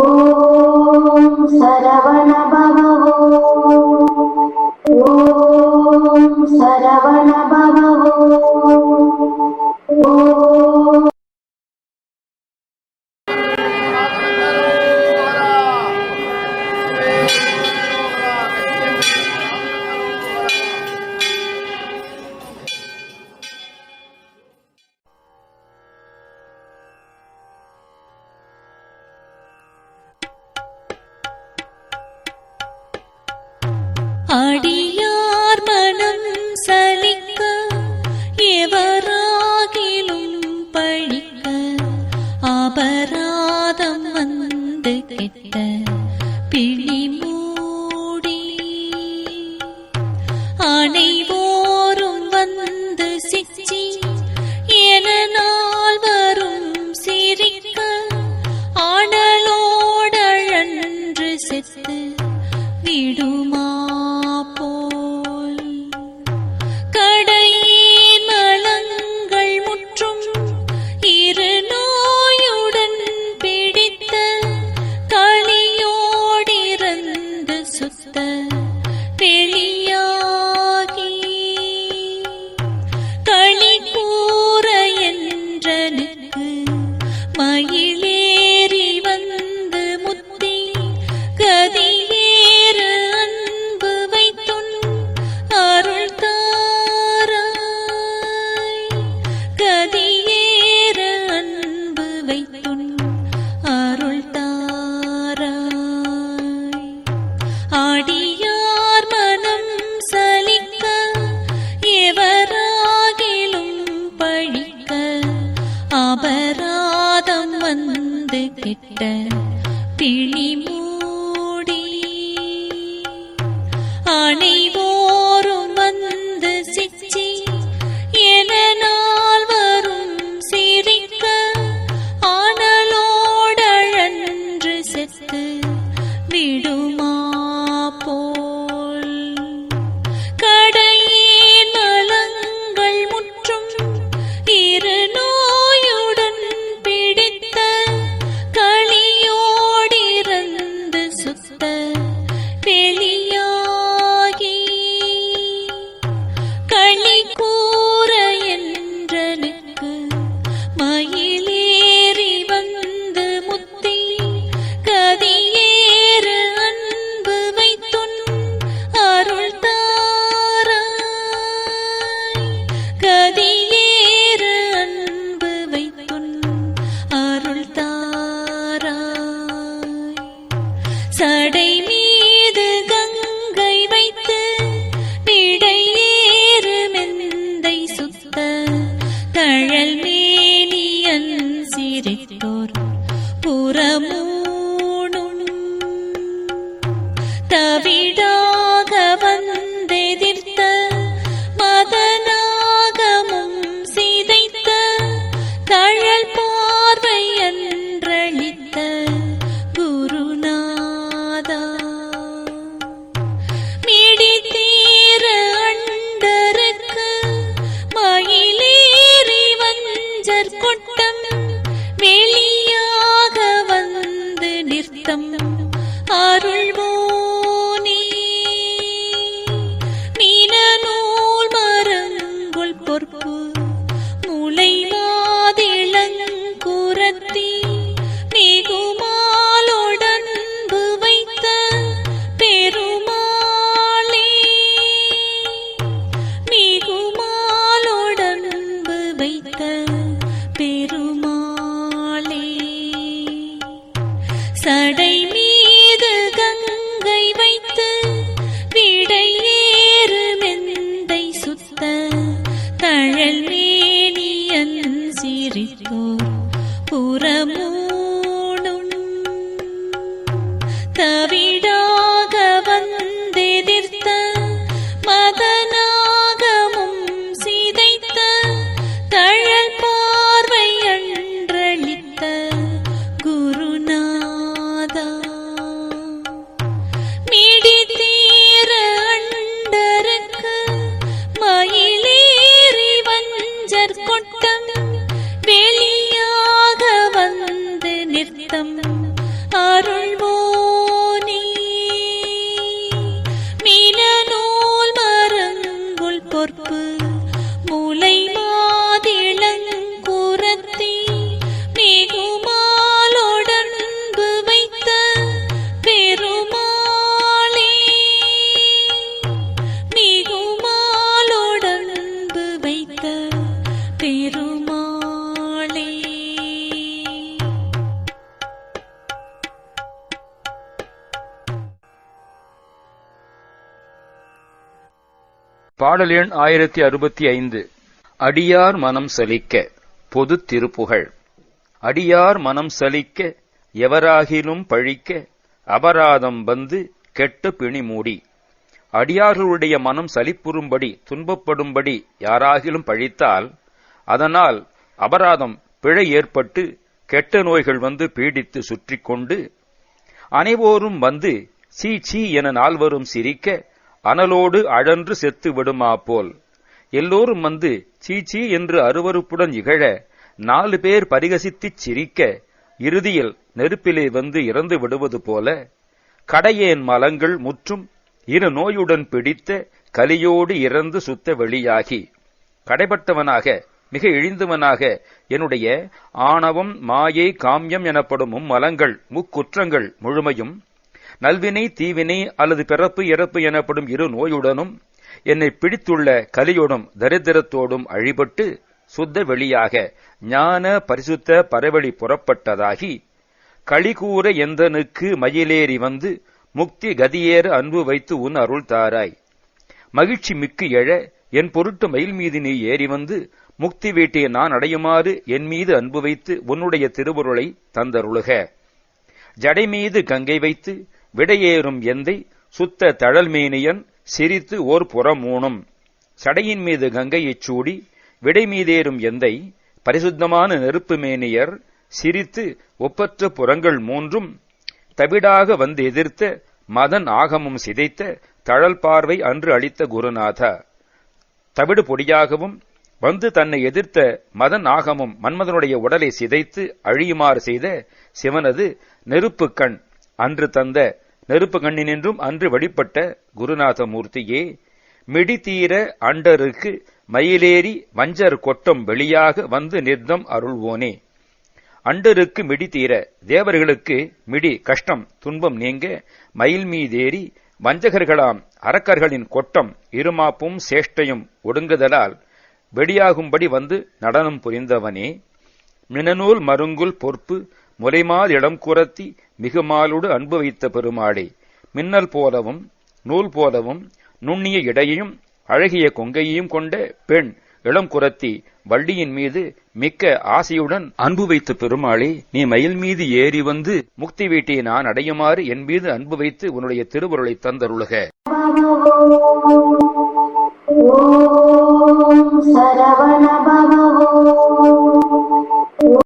ॐ सरवण அடியார் மனம் சலிக்க எவராகிலும் பழிக்க அபராதம் வந்து கெட்ட பிழி மூடி. அனைவோரும் வந்து சிச்சி என நால்வரும் சிரிக்க ஆடலோடழன்று செத்து விடுமா? 你不 போற என்றனுக்கு மயிலேறி வந்து முத்தி கதியேறு அன்பு வைத்துன் அருள் தாராய். கதியே தழல் தவிடாக வந்தெதிர்த்த மதநாகமும் சிதைத்த தழல் பார்வை அன்றளித்த குருநாதா. மிடி தீர அண்டருக்கு மயிலேறி வஞ்சர் கொட்டம் வெளியாக வந்து நிறுத்தம் அருள்வோ பாடல் எண் ஆயிரத்தி அறுபத்தி ஐந்து. அடியார் மனம் சலிக்க பொது திருப்புகழ். அடியார் மனம் சலிக்க எவராகிலும் பழிக்க அபராதம் வந்து கெட்ட பிணி மூடி. அடியார்களுடைய மனம் சலிப்புறும்படி துன்பப்படும்படி யாராகிலும் பழித்தால் அதனால் அபராதம் பிழை ஏற்பட்டு கெட்ட நோய்கள் வந்து பீடித்து சுற்றிக்கொண்டு அனைவோரும் வந்து சீ சீ என நால்வரும் சிரிக்க அனலோடு அழன்று செத்து விடுமா போல். எல்லோரும் வந்து சீச்சி என்று அருவருப்புடன் இகழ நாலு பேர் பரிகசித்துச் சிரிக்க இறுதியில் நெருப்பிலே வந்து இறந்து விடுவது போல கடையேன் மலங்கள் முற்றும் இரு நோயுடன் பிடித்த கலியோடு இறந்து சுத்த வெளியாகி. கடைபட்டவனாக மிக இழிந்தவனாக என்னுடைய ஆணவம் மாயை காமியம் எனப்படும் மும்மலங்கள் முக்குற்றங்கள் முழுமையும் நல்வினை தீவினை அல்லது பிறப்பு இறப்பு எனப்படும் இரு நோயுடனும் என்னை பிடித்துள்ள கலியோடும் தரித்திரத்தோடும் அழிபட்டு சுத்த வெளியாக ஞான பரிசுத்த பரவழி புறப்பட்டதாகி களிகூற எந்தனுக்கு மயிலேறி வந்து முக்தி கதியேற அன்பு வைத்து உன் அருள் தாராய். மகிழ்ச்சி மிக்கு எழ என் பொருட்டு மயில் மீது நீ ஏறி வந்து முக்தி வீட்டை நான் அடையுமாறு என் மீது அன்பு வைத்து உன்னுடைய திருவுருளை தந்தருளுக. ஜடை மீது கங்கை வைத்து விடையேறும் எந்தை சுத்த தழல்மேனியன் சிரித்து ஓர் புறமூணும். சடையின் மீது கங்கையைச் சூடி விடை மீதேறும் எந்தை பரிசுத்தமான நெருப்பு மேனியர் சிரித்து ஒப்பற்ற புறங்கள் மூன்றும் தவிடாக வந்து எதிர்த்த மதன் ஆகமும் சிதைத்த தழல் பார்வை அன்று அளித்த குருநாதா. தவிடு பொடியாகவும் வந்து தன்னை எதிர்த்த மதன் ஆகமும் மன்மதனுடைய உடலை சிதைத்து அழியுமாறு செய்த சிவனது நெருப்பு கண். அன்று தந்த நெருப்பு கண்ணினின்றும் அன்று வழிபட்ட குருநாத மூர்த்தியே மிடிதீர அண்டருக்கு மயிலேறி வஞ்சர் கொட்டம் வெளியாக வந்து நிர்தம் அருள்வோனே. அண்டருக்கு மிடி தீர தேவர்களுக்கு மிடி கஷ்டம் துன்பம் நீங்க மயில் மீதேறி வஞ்சகர்களாம் அரக்கர்களின் கொட்டம் இருமாப்பும் சேஷ்டையும் ஒடுங்குதலால் வெடியாகும்படி வந்து நடனம் புரிந்தவனே. மினநூல் மருங்குல் பொறுப்பு முலைமால் இடம் குரத்தி மிகுமாலோடு அன்பு வைத்த பெருமாளே மின்னல் போலவும் நூல் போலவும் நுண்ணிய இடையையும் அழகிய கொங்கையையும் கொண்ட பெண் இளம் குரத்தி வள்ளியின் மீது மிக்க ஆசையுடன் அன்பு வைத்த பெருமாளே நீ மயில் மீது ஏறி வந்து முக்தி வீட்டை நான் அடையுமாறு என் மீது அன்பு வைத்து உன்னுடைய திருவுருளை தந்தருளுக. சரவண